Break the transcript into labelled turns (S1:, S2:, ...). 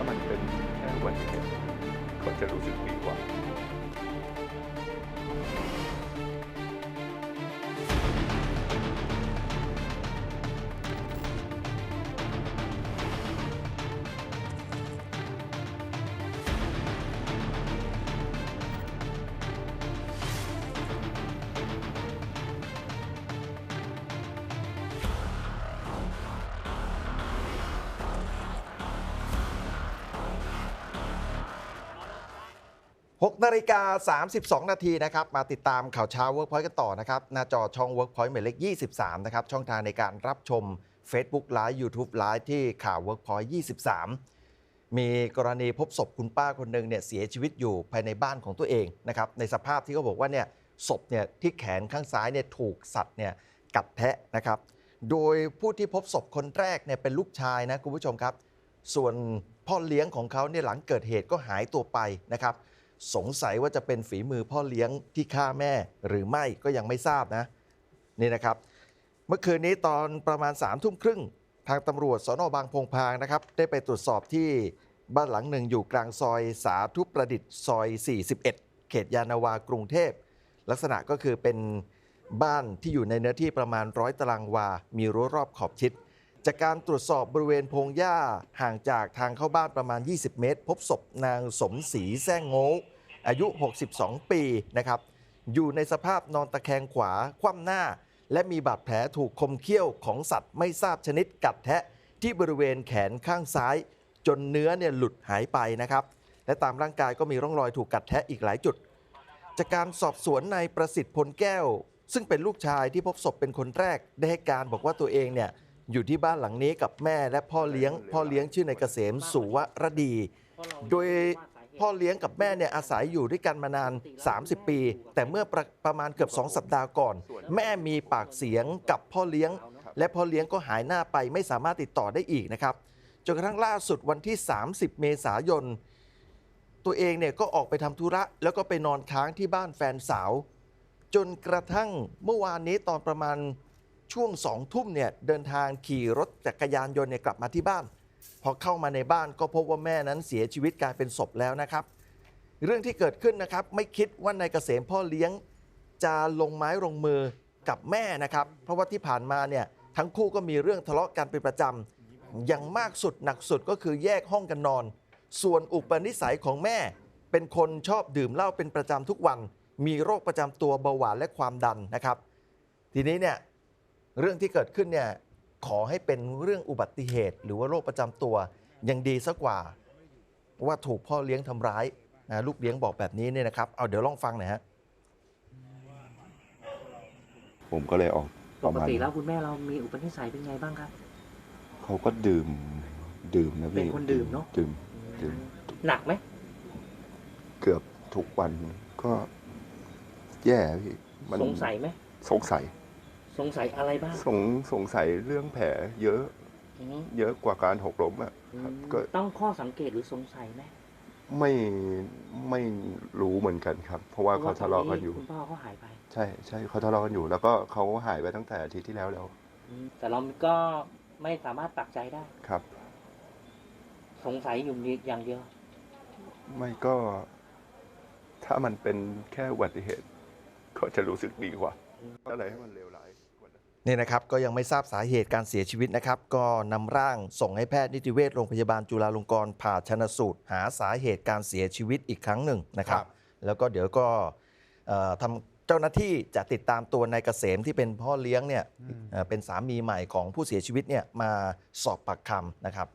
S1: ามันเป็นแค่อุบัติเหตุก็จะรู้สึกดีกว่า
S2: 6นาฬิกา32 นาทีนะครับ มาติดตามข่าวเช้า Workpoint กันต่อนะครับ หน้าจอช่อง Workpoint หมายเลข 23 นะครับ ช่องทางในการรับชม Facebook Live YouTube Live ที่ข่าว Workpoint 23 มีกรณีพบศพคุณป้าคนหนึ่งเนี่ยเสียชีวิตอยู่ภายในบ้านของตัวเองนะครับ ในสภาพที่เขาบอกว่าเนี่ยศพเนี่ยที่แขนข้างซ้ายเนี่ยถูกสัตว์เนี่ยกัดแทะนะครับ โดยผู้ที่พบศพคนแรกเนี่ยเป็นลูกชายนะคุณผู้ชมครับ ส่วนพ่อเลี้ยงของเขาเนี่ยหลังเกิดเหตุก็หายตัวไปนะครับ สงสัยว่าจะเป็นฝีมือพ่อเลี้ยงที่ฆ่าแม่หรือไม่ก็ยังไม่ทราบนะนี่นะครับ เมื่อคืนนี้ตอนประมาณ3ามทุ่มครึ่ง ทางตำรวจสนบางพงพางนะครับ ได้ไปตรวจสอบที่บ้านหลังหนึ่งอยู่กลางซอยสาธุประดิษฐ์ซอย 41 เขตยานาวากรุงเทพ ลักษณะก็คือเป็นบ้านที่อยู่ในเนื้อที่ประมาณร้อยตารางวา มีรั้วรอบขอบชิด จากการตรวจสอบบริเวณพงหญ้าห่างจากทางเข้าบ้านประมาณ 20 เมตร พบศพนางสมศรีแซ่งโง่อายุ 62 ปีนะครับ อยู่ในสภาพนอนตะแคงขวาคว่ำหน้า และมีบาดแผลถูกคมเขี้ยวของสัตว์ไม่ทราบชนิดกัดแทะที่บริเวณแขนข้างซ้าย จนเนื้อเนี่ยหลุดหายไปนะครับ และตามร่างกายก็มีร่องรอยถูกกัดแทะอีกหลายจุด จากการสอบสวนนายประสิทธิ์พลแก้ว ซึ่งเป็นลูกชายที่พบศพเป็นคนแรกได้ให้การบอกว่าตัวเองเนี่ย อยู่ที่บ้านหลังนี้กับแม่และพ่อเลี้ยง พ่อเลี้ยงชื่อนายเกษมสุวรดี โดยพ่อเลี้ยงกับแม่เนี่ยอาศัยอยู่ด้วยกันมานาน 30 ปี แต่เมื่อประประมาณเกือบ 2 สัปดาห์ก่อน แม่มีปากเสียงกับพ่อเลี้ยง และพ่อเลี้ยงก็หายหน้าไปไม่สามารถติดต่อได้อีกนะครับจนกระทั่งล่าสุดวันที่ 30 เมษายน ตัวเองเนี่ยก็ออกไปทำธุระ แล้วก็ไปนอนค้างที่บ้านแฟนสาว จนกระทั่งเมื่อวานนี้ตอนประมาณ ช่วงสองทุ่มเนี่ยเดินทางขี่รถจักรยานยนต์เนี่ยกลับมาที่บ้าน พอเข้ามาในบ้านก็พบว่าแม่นั้นเสียชีวิตกลายเป็นศพแล้วนะครับ เรื่องที่เกิดขึ้นนะครับไม่คิดว่านายเกษมพ่อเลี้ยงจะลงไม้ลงมือกับแม่นะครับ เพราะว่าที่ผ่านมาเนี่ยทั้งคู่ก็มีเรื่องทะเลาะกันเป็นประจำอย่างมากสุดหนักสุดก็คือแยกห้องกันนอน ส่วนอุปนิสัยของแม่ เป็นคนชอบดื่มเหล้าเป็นประจำทุกวัน มีโรคประจำตัวเบาหวานและความดันนะครับ ทีนี้เนี่ย เรื่องที่เกิดขึ้นเนี่ยขอให้เป็นเรื่องอุบัติเหตุ หรือว่าโรคประจำตัวยังดีสักกว่า ว่าถูกพ่อเลี้ยงทำร้ายนะลูกเลี้ยงบอกแบบนี้เนี่ยนะครับเอาเดี๋ยวลองฟังหน่อยฮะ
S1: ผมก็เลยออก
S3: ป
S1: ประ
S3: ก
S1: มาณ
S3: ติแล้วคุณแม่เรามีอุปนิสัยเป็นไงบ้างครับ
S1: เขาก็ดื่ม ดื่มนะพี่
S3: เป็นคนดื่มเนอะ
S1: ดื่ม ดื่ม
S3: หนักไหม
S1: เกือบทุกวันก็แย่พี่มัน
S3: สงสัยไหม
S1: สงสัย
S3: สงสัยอะไรบ้าง
S1: สงสงสัยเรื่องแผลเยอะ
S3: อืม
S1: เยอะกว่าการหกล้มอะครับก็
S3: ต้องข้อสังเกตหรือสงสัยไหม
S1: ไม่ไม่รู้เหมือนกันครับ เพราะว่า
S3: พ
S1: เขาทะเลาะกันอยู่
S3: คุณพ่อเขาหายไป
S1: ใช่ใช่เขาทะเลาะกันอยู่ แล้วก็เขาหายไปตั้งแต่อาทิตย์ที่แล้วแล้ว
S3: อืมแต่เราก็ไม่สามารถปักใจได้
S1: ครับ
S3: สงสัยอยู่อย่างเดียว
S1: ไม่ก็ ถ้ามันเป็นแค่อุบัติเหตุ ก็จะรู้สึกดีกว่าอะไรให้มันเลวร้ายกว่า นั้น
S2: นี่นะครับก็ยังไม่ทราบสาเหตุการเสียชีวิตนะครับ ก็นำร่างส่งให้แพทย์นิติเวชโรงพยาบาลจุฬาลงกรณ์ผ่าชนสูตร หาสาเหตุการเสียชีวิตอีกครั้งหนึ่งนะครับ แล้วก็เดี๋ยวก็เอ่อทำเจ้าหน้าที่จะติดตามตัวนายเกษมที่เป็นพ่อเลี้ยงเนี่ยเอ่อเป็นสามีใหม่ของผู้เสียชีวิตเนี่ยมาสอบปากคำนะครับ